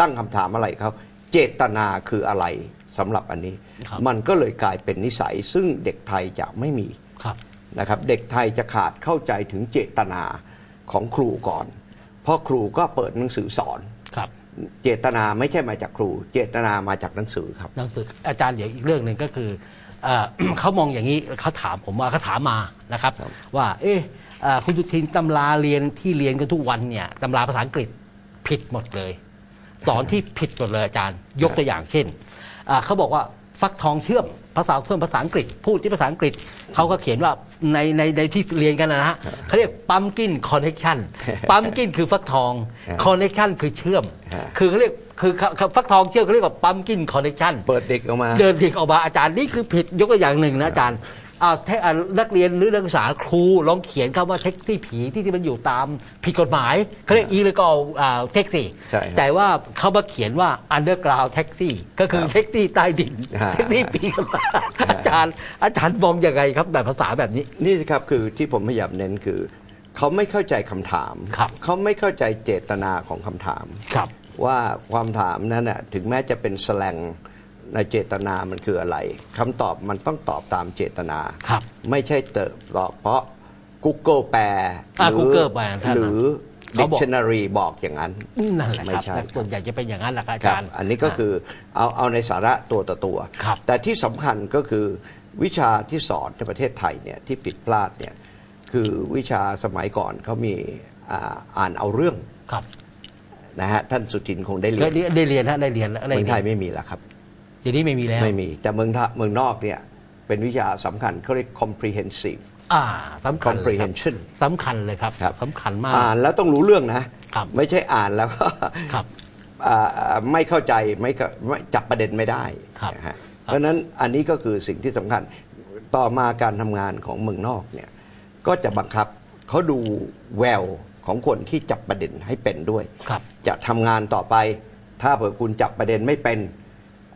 ตั้งคำถามอะไรเขาเจตนาคืออะไรสำหรับอันนี้ ครับ มันก็เลยกลายเป็นนิสัย ซึ่งเด็กไทยจะไม่มี ครับ นะครับเด็กไทยจะขาดเข้าใจถึงเจตนาของครูก่อน เพราะครูก็เปิดหนังสือสอน ครับ เจตนาไม่ใช่มาจากครู เจตนามาจากหนังสือครับ หนังสืออาจารย์เดี๋ยวอีกเรื่องหนึ่งก็คือเอ่อ เขามองอย่างนี้เขาถามผมว่าเขาถามมานะครับ ครับ ว่า เอ๊ะเอ่อคุณสุทินตำราเรียนที่เรียนกันทุกวันเนี่ยตำราภาษาอังกฤษผิดหมดเลย สอนที่ผิดหมดเลยอาจารย์ ยกตัวอย่างเช่นอ่าเขาบอกว่าฟักทองเชื่อมภาษาเชื่อมภาษาอังกฤษ พูดที่ภาษาอังกฤษเขาก็เขียนว่าในในในที่เรียนกันนะฮะเขาเรียกปั๊มกินคอนเนคชั่นปั๊มกินคือฟักทองคอนเนคชั่นคือเชื่อมฮะคือเขาเรียกคือเขาฟักทองเชื่อมเขาเรียกว่าปั๊มกินคอนเนคชั่นเปิดเด็กออกมาเดินเด็กออกมาอาจารย์นี่คือผิดยกตัวอย่างหนึ่งนะอาจารย์ อ้าวถ้าอ่านักเรียนหรือนักศึกษาครูลองเขียนคำว่าแท็กซี่ผีที่ที่มันอยู่ตามผิดกฎหมายเขาเรียก illegal แท็กซี่ใช่ครับแต่ว่าเขามาเขียนว่า underground taxi ก็คือครับแท็กซี่ใต้ดินฮะแท็กซี่ปีกฎหมายอาจารย์ อาจารย์มองยังไงครับแบบภาษาแบบนี้ นี่สิครับคือที่ผมพยายามเน้นคือ เขาไม่เข้าใจคำถาม ครับ เขาไม่เข้าใจเจตนาของคำถาม ครับ ว่าความถามนั้นน่ะถึงแม้จะเป็นแสลง ในเจตนามันคืออะไรคำตอบมันต้องตอบตามเจตนาครับไม่ใช่เติบตอบเพราะ Google แปลอ่าหรื Google แปลท่านหรือเขาบอก Dictionary บอกอย่างนั้นนั่นแหละไม่ครับใช่แต่ส่วนใหญ่จะเป็นอย่างนั้นแหละครับอาครัจาบรย์อันนี้ก็คือเอาเอาในสาระตัวต่อตัวครับแต่ที่สำคัญก็คือวิชาที่สอนในประเทศไทยเนี่ยที่ผิดพลาดเนี่ยคือวิชาสมัยก่อนเขามีอ่าอ่านเอาเรื่องครับนะฮะท่านสุทินคงได้เรียได้นได้ได้เรียนฮะได้เรียนได้เมืองเรีไทยยนไม่มีแล้วครับ เดี๋ยวนี้ไม่มีแล้วไม่มี แต่เมืองทะเมืองนอกเนี่ยเป็นวิชาสำคัญเขาเรียก comprehensive อ่าสำคัญเลยครับ comprehension สำคัญเลยครับครับสำคัญมากอ่านแล้วต้องรู้เรื่องนะครับไม่ใช่อ่านแล้วก็ครับอ่าไม่เข้าใจไม่เข้าไม่จับประเด็นไม่ได้ครับนะฮะเพราะฉะนั้นอันนี้ก็คือสิ่งที่สำคัญต่อมาการทำงานของเมืองนอกเนี่ยก็จะบังคับเขาดูแววของคนที่จับประเด็นให้เป็นด้วยครับจะทำงานต่อไป ถ้าเผื่อคุณจับประเด็นไม่เป็น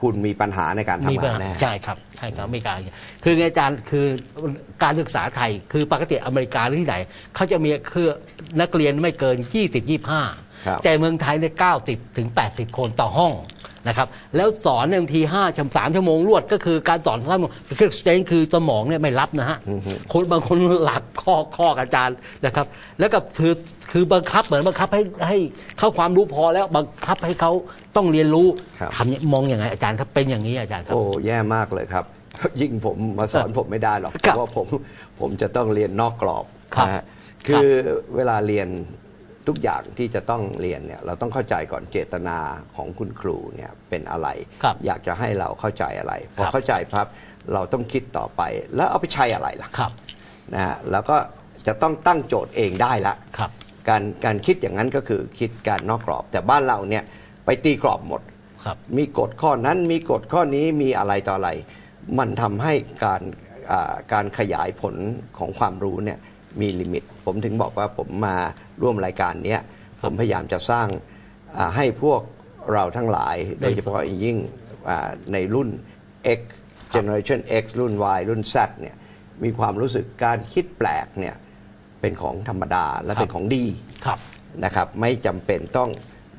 คุณมีปัญหาในการมีทำปัญงานหาแน่ ใช่ครับใช่ครับอเมริกาคือไงอาจารย์คือการศึกษาไทย คือปกติอเมริกาหรือที่ไหนเขาจะมีคือนักเรียนไม่เกิน 20 25 ครับ แต่เมืองไทยเนี่ย90ถึง80คนต่อห้องนะครับ แล้วสอนเนี่ยบางที5ชั่ว3ชั่วโมงรวดก็คือการสอนท่านคือสเตนคือสมองเนี่ยไม่รับนะฮะคนบางคนหลักข้อข้ออาจารย์นะครับ แล้วก็คือคือบังคับเหมือนบังคับให้ให้เข้าความรู้พอแล้วบังคับให้เขาต้องเรียนรู้ครับ ทำเนี่ยมองอย่างไงอาจารย์ถ้าเป็นอย่างนี้อาจารย์ครับ โอ้แย่มากเลยครับ ยิ่งผมมาสอนผมไม่ได้หรอก เพครับราะว่าผมผมจะต้องเรียนนอกกรอบครับนะฮะคือเวลาเรียน ทุกอย่างที่จะต้องเรียนเนี่ยเราต้องเข้าใจก่อนเจตนาของคุณครูเนี่ยเป็นอะไร ครับอยากจะให้เราเข้าใจอะไร พอครับ เข้าใจพับเราต้องคิดต่อไป แล้วเอาไปใช้อะไรล่ะครับนะฮะแล้วก็จะต้องตั้งโจทย์เองได้ละ ครับ การการคิดอย่างนั้นก็คือคิดการนอกกรอบ แต่บ้านเราเนี่ยไปตีกรอบหมด ครับ มีกฎข้อนั้นมีกฎข้อนี้มีอะไรต่ออะไร มันทำให้การอ่าการขยายผลของความรู้เนี่ยมีลิมิต ผมถึงบอกว่าผมมาร่วมรายการเนี้ยผมพยายามจะสร้างอ่าให้พวกเราทั้งหลาย โดยเฉพาะอย่างยิ่งอ่าในรุ่น X Generation X รุ่น Y รุ่น Z เนี่ยมีความรู้สึกการคิดแปลกเนี่ยเป็นของธรรมดาและเป็นของดีครับนะครับ ไม่จำเป็นต้อง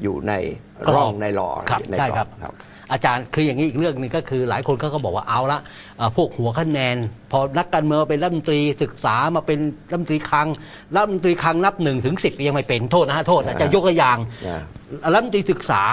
อยู่ในร่องในหล่อครับในใช่กรคอรับบครับ อาจารย์คืออย่างนี้อีกเรื่องหนึงก็คือ หลายคนเขาก็บอกว่าเอาละเอ่อพวกหัวคะแนน พอนักการเมืองเป็นรัฐมนตรีศึกษามาเป็นรัฐมนตรีคลังรัฐมนตรีคลังนับหนึ่งถึงสิบยังไม่เป็นโทษนะฮะโทษนะจะยกตัวอย่าง อ่า รัฐมนตรีศึกษา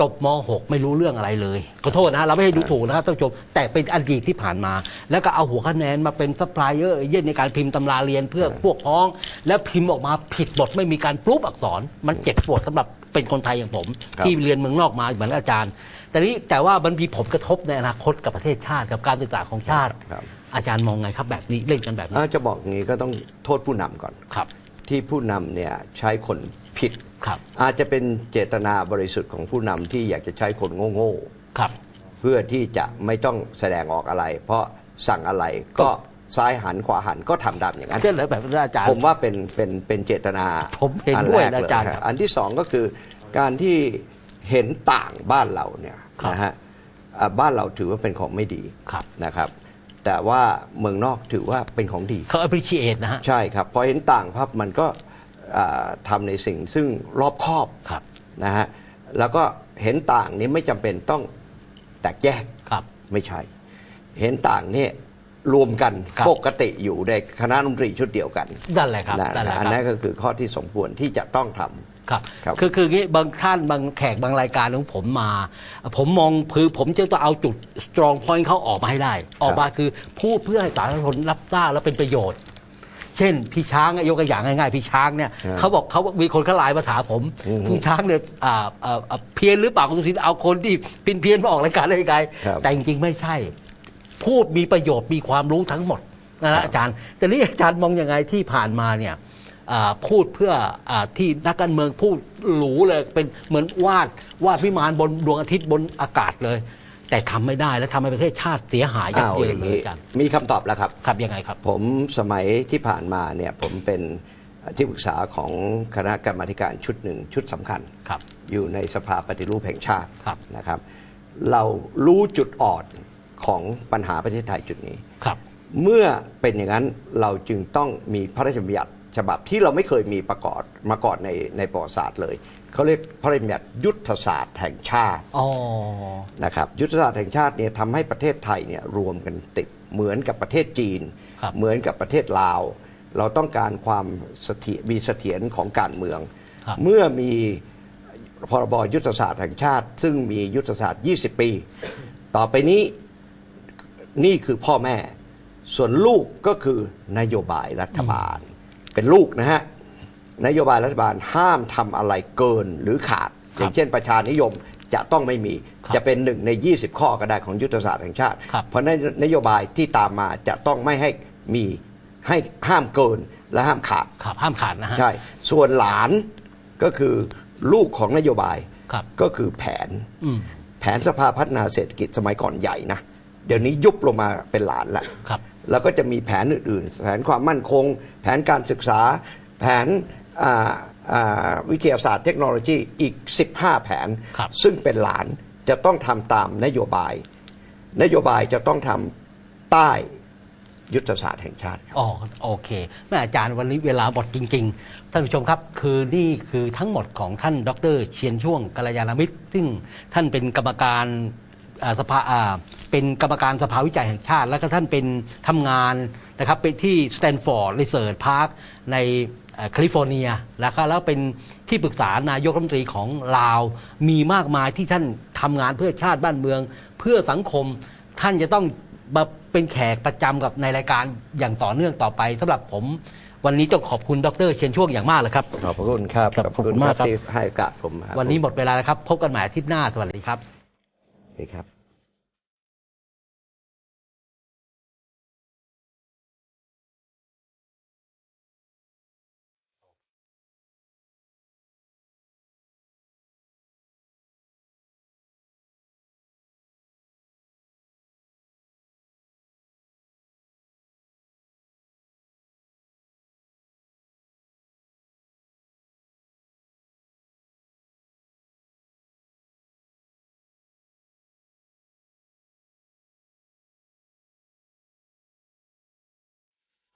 จบม .6 ไม่รู้เรื่องอะไรเลยขอโทษนะฮะเราไม่ให้ดูถูกนะครับท่านผู้ชมแต่เป็นอดีตที่ผ่านมา แล้วก็เอาหัวคะแนนมาเป็นซัพพลายเออร์เย็นในการพิมพ์ตำราเรียนเพื่อพวกพ้อง แล้วพิมพ์ออกมาผิดบทไม่มีการปรูฟอักษร มันเจ็บปวดสำหรับ เป็นคนไทยอย่างผม ครับ ที่เรียนเมืองนอกมาเหมือนอาจารย์ แต่นี้แต่ว่ามันมีผลกระทบในอนาคตกับประเทศชาติกับการศึกษาของชาติ ครับอาจารย์มองไงครับแบบนี้เล่นกันแบบนี้อ่าจะบอกงี้ก็ต้องโทษผู้นำก่อน ครับที่ผู้นำเนี่ยใช้คนผิด ครับอาจจะเป็นเจตนาบริสุทธิ์ของผู้นำที่อยากจะใช้คนโง่ครับ ๆเพื่อที่จะไม่ต้องแสดงออกอะไร เพราะสั่งอะไรก็ ซ้ายหันขวาหันก็ทำตามอย่างนั้นเช่นเลยแบบที่อาจารย์ ผมว่าเป็นเป็นเป็นเจตนาผมเห็นอันด้วยแรกนะเลยอาจารย์ฮะครับอันที่สองก็คือการที่เห็นต่างบ้านเราเนี่ยครับนะฮะอ่าบ้านเราถือว่าเป็นของไม่ดีครับ นะครับ แต่ว่าเมืองนอกถือว่าเป็นของดี เขา appreciate นะฮะ ใช่ครับพอเห็นต่างพับมันก็อ่าทำในสิ่งซึ่งรอบคอบครับ นะฮะแล้วก็เห็นต่างนี้ไม่จำเป็นต้องแตกแยก ครับ ไม่ใช่ เห็นต่างเนี่ย รวมกันครับ ปกติอยู่ในคณะรัฐมนตรีชุดเดียวกันนั่นแหละครับนะนั่นแหละคอันรับนั้นก็คือข้อที่สมควรที่จะต้องทำ ครับครับคือคืองี้บางท่านบางแขกบางรายการของผมมา ผมมองคือผมจะต้องเอาจุด strong point เขาออกมาให้ได้ ออกมาคือพูดเพื่อให้สาธารณชนรับทราบและเป็นประโยชน์ เช่นพี่ช้างอะยกตัวอย่างง่ายๆพี่ช้างเนี่ยครับเขาบอกเขามีคนเขาไลน์มาถามผมอือฮึพี่ช้างเนี่ยอ่าอ่าอ่าเพี้ยนหรือเปล่าคุณสุทินเอาคนที่เพี้ยนเพี้ยนๆมาออกรายการได้ยังไงครับ แต่จริงๆไม่ใช่ พูดมีประโยชน์มีความรู้ทั้งหมดนะครัฮะบอาจารย์ แต่นี่อาจารย์มองยังไงที่ผ่านมาเนี่ยอ่าพูดเพื่ออาที่นักการเมืองพูดหรูเลยเป็นเหมือนวาดวาดวิมานบนดวงอาทิตย์บนอากาศเลย แต่ทำไม่ได้และทำให้ประเทศชาติเสียหายยับอ้าวเยิอนย่างเลยนี้อาจารย์มีคำตอบแล้วครับ ครับยังไงครับ ผมสมัยที่ผ่านมาเนี่ยผมเป็นที่ปรึกษาของคณะกรรมาธิการชุดหนึ่งชุดสำคัญ ครับ อยู่ในสภาปฏิรูปแห่งชาติครับ นะครับ เรารู้จุดอ่อน ของปัญหาประเทศไทยจุดนี้ครับ เมื่อเป็นอย่างนั้นเราจึงต้องมีพระราชบัญญัติฉบับที่เราไม่เคยมีประกอบมาก่อนในในประวัติศาสตร์เลยเขาเรียกพระราชบัญญัติยุทธศาสตร์แห่งชาติอ๋อนะครับยุทธศาสตร์แห่งชาติเนี่ยทำให้ประเทศไทยเนี่ยรวมกันติดเหมือนกับประเทศจีนครับเหมือนกับประเทศลาว เราต้องการความเสถียรมีเสถียรของการเมืองครับเมื่อมีพรบยุทธศาสตร์แห่งชาติ ซึ่งมียุทธศาสตร์ 20 ปี ต่อไปนี้ นี่คือพ่อแม่ ส่วนลูกก็คือนโยบายรัฐบาล เป็นลูกนะฮะนโยบายรัฐบาลห้ามทำอะไรเกินหรือขาด อย่างเช่นประชานิยมจะต้องไม่มีครับจะเป็นหนึ่งใน 20 ข้อก็ได้ของยุทธศาสตร์แห่งชาติครับเพราะนั้นนโยบายที่ตามมาจะต้องไม่ให้มีให้ห้ามเกินและห้ามขาดครับห้ามขาดนะฮะใช่ส่วนหลานก็คือลูกของนโยบายครับก็คือแผนอืมแผนสภาพัฒนาเศรษฐกิจสมัยก่อนใหญ่นะเดี๋ยวนี้ยุบลงมาเป็นหลานละครับ แล้วก็จะมีแผนอื่นๆ แผนความมั่นคง แผนการศึกษา แผนอ่าอ่าวิทยาศาสตร์เทคโนโลยีอีก 15 แผนครับซึ่งเป็นหลานจะต้องทำตามนโยบาย นโยบายจะต้องทำใต้ยุทธศาสตร์แห่งชาติครับอ๋อโอเคแม่อาจารย์วันนี้เวลาหมดจริง ๆ ท่านผู้ชมครับ คือนี่คือทั้งหมดของท่านดร เชียนช่วงกัลยาณมิตร ซึ่งท่านเป็นกรรมการอ่าสภาอ่า เป็นกรรมการสภาวิจัยแห่งชาติ แล้วก็ท่านเป็นทำงานนะครับไปที่สแตนฟอร์ดรีเสิร์ชพาร์คในเอ่อแคลิฟอร์เนียแล้วก็แล้วเป็นที่ปรึกษานายกรัฐมนตรีของลาว มีมากมายที่ท่านทำงานเพื่อชาติบ้านเมือง เพื่อสังคมท่านจะต้องมาเป็นแขกประจำกับในรายการอย่างต่อเนื่องต่อไปสำหรับผมวันนี้ต้องขอบคุณดรเชียนช่วงอย่างมากเลยครับ ขอบพระคุณครับครับ ขอบคุณมากครับที่ให้โอกาสผม วันนี้หมดเวลาแล้วครับ พบกันใหม่อาทิตย์หน้า สวัสดีครับโอเคครับ